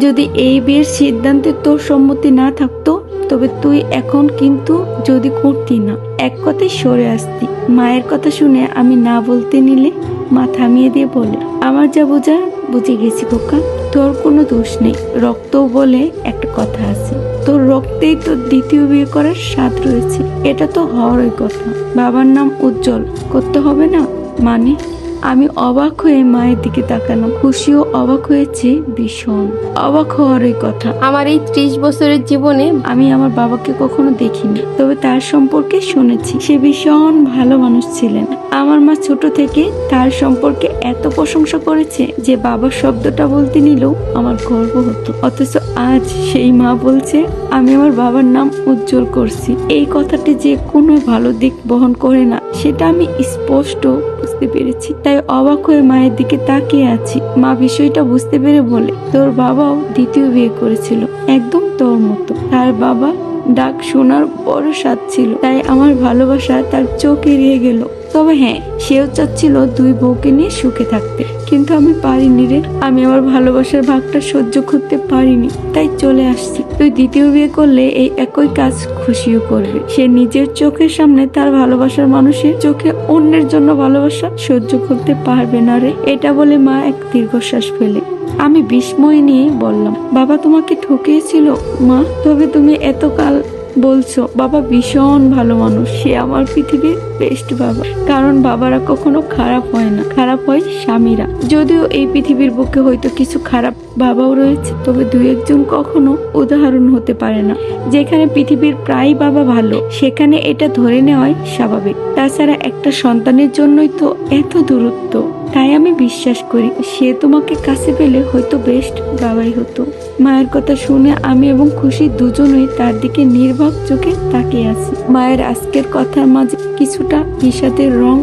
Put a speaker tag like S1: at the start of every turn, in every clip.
S1: যদি এই বিয়ের সিদ্ধান্তে তোর সম্মতি না থাকতো, তবে তুই এখন কিন্তু যদি করতি না। এক কথায় সরে আসতি। মায়ের কথা শুনে আমি না বলতে নিলে মা থামিয়ে দিয়ে বলে, আমার যা বোঝা, বুঝে গেছি খোকা। তোর কোনো দোষ নেই। রক্ত বলে একটা কথা আছে। তোর রক্তেই তোর দ্বিতীয় বিয়ে করার স্বাদ রয়েছে। এটা তো হওয়ারই কথা। বাবার নাম উজ্জ্বল। করতে হবে না? মানে আমি অবাক হয়ে মায়ের দিকে তাকালাম খুশিও অবাক হয়েছে ভীষণ। অবাক হওয়ারই কথা।
S2: আমার এই ত্রিশ বছরের জীবনে
S1: আমি আমার বাবাকে কখনো দেখিনি তবে তার সম্পর্কে শুনেছি। সে ভীষণ ভালো মানুষ ছিলেন। আমার মা ছোট থেকে তার সম্পর্কে এত প্রশংসা করেছে যে বাবা শব্দটা বলতে নিলেও আমার গর্ব হতো। অথচ আজ সেই মা বলছে আমি আমার বাবার নাম উজ্জ্বল করছি। এই কথাটি যে কোনো ভালো দিক বহন করে না সেটা আমি স্পষ্ট বুঝতে পেরেছি। তাই অবাক হয়ে মায়ের দিকে তাকিয়ে আছি। মা বিষয়টা বুঝতে পেরে বলে, তোর বাবাও দ্বিতীয় বিয়ে করেছিল, একদম তোর মতো। তার বাবা ডাক শোনার বড় স্বাদ ছিল, তাই আমার ভালোবাসা তার চোখ এড়িয়ে গেল। তবে হ্যাঁ সেও চাচ্ছিল দুই বউকে নিয়ে সুখে থাকতে। কিন্তু আমি পারিনি রে। আমি আমার ভালোবাসার ভাগটা সহ্য করতে পারিনি। তাই চলে আসছি। তুই দ্বিতীয় বিয়ে করলে এই একই কাজ খুশিও করবে। সে নিজের চোখের সামনে তার ভালোবাসার মানুষের চোখে অন্যের জন্য ভালোবাসা সহ্য করতে পারবে না রে। এটা বলে মা এক দীর্ঘশ্বাস ফেলে। আমি বিস্ময় নিয়ে বললাম, বাবা তোমাকে ঠকিয়েছিল, মা। তবে তুমি এতকাল বলছো, বাবা ভীষণ ভালো মানুষ, সে আমার পৃথিবীর বেস্ট বাবা। কারণ বাবারা কখনো খারাপ হয় না, খারাপ হয় স্বামীরা। যদিও এই পৃথিবীর বুকে হয়তো কিছু খারাপ বাবাও রয়েছে, তবে দু একজন কখনো উদাহরণ হতে পারে না। যেখানে পৃথিবীর প্রায় বাবা ভালো, সেখানে এটা ধরে নেওয়াই স্বাভাবিক। তাছাড়া একটা সন্তানের জন্যই তো এত দূরত্ব। তাই আমি বিশ্বাস করি, সে তোমাকে কাছে পেলে হয়তো বেস্ট বাবাই হতো। মায়ের কথা শুনে আমি এবং খুশি দুজনেই তার দিকে নির্বাক চোখে তাকিয়ে আছি। মায়ের আজকের কথার মাঝে কিছুটা বিষাদের রং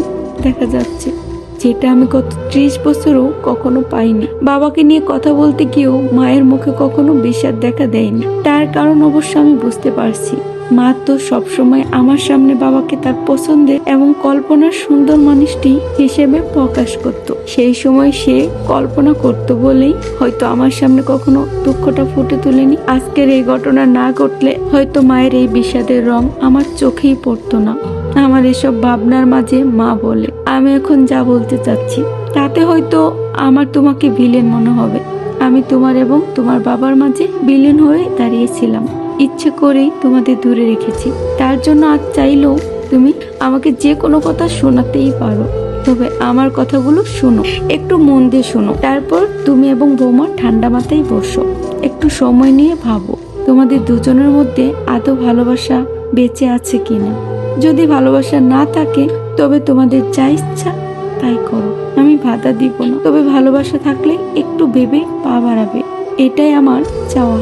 S1: দেখা যাচ্ছে, যেটা আমি গত ত্রিশ বছরও কখনো পাইনি। বাবাকে নিয়ে কথা বলতে গিয়েও মায়ের মুখে কখনো বিষাদ দেখা দেয়নি। তার কারণ অবশ্য আমি বুঝতে পারছি। মা তো সবসময় আমার সামনে বাবাকে তার পছন্দের এবং কল্পনার সুন্দর মানুষটি হিসেবে প্রকাশ করত। সেই সময় সে কল্পনা করত বলেই হয়তো আমার সামনে কখনো দুঃখটা ফুটে তুলেনি। আজকের এই ঘটনা না ঘটলে হয়তো মায়ের এই বিষাদের রং আমার চোখেই পড়তো না। আমার এসব ভাবনার মাঝে মা বলে, আমি এখন যা বলতে চাচ্ছি, তাতে হয়তো আমার তোমাকে ভিলেন মনে হবে। আমি তোমার এবং তোমার বাবার মাঝে বিলীন হয়ে দাঁড়িয়েছিলাম। ইচ্ছে করেই তোমাদের দূরে রেখেছি। তার জন্য আজ চাইলেও তুমি আমাকে যে কোনো কথা শোনাতেই পারো। তবে আমার কথাগুলো শোনো, একটু মন দিয়ে শোনো। তারপর তুমি এবং বৌমা ঠান্ডা মাথায় বসো। একটু সময় নিয়ে ভাবো, তোমাদের দুজনের মধ্যে আদৌ ভালোবাসা বেঁচে আছে কিনা। যদি ভালোবাসা না থাকে, তবে তোমাদের যা ইচ্ছা তাই করো। আমি ভাতা দিব না। তবে ভালোবাসা থাকলে একটু ভেবে পা বাড়াবে। এটাই আমার চাওয়া।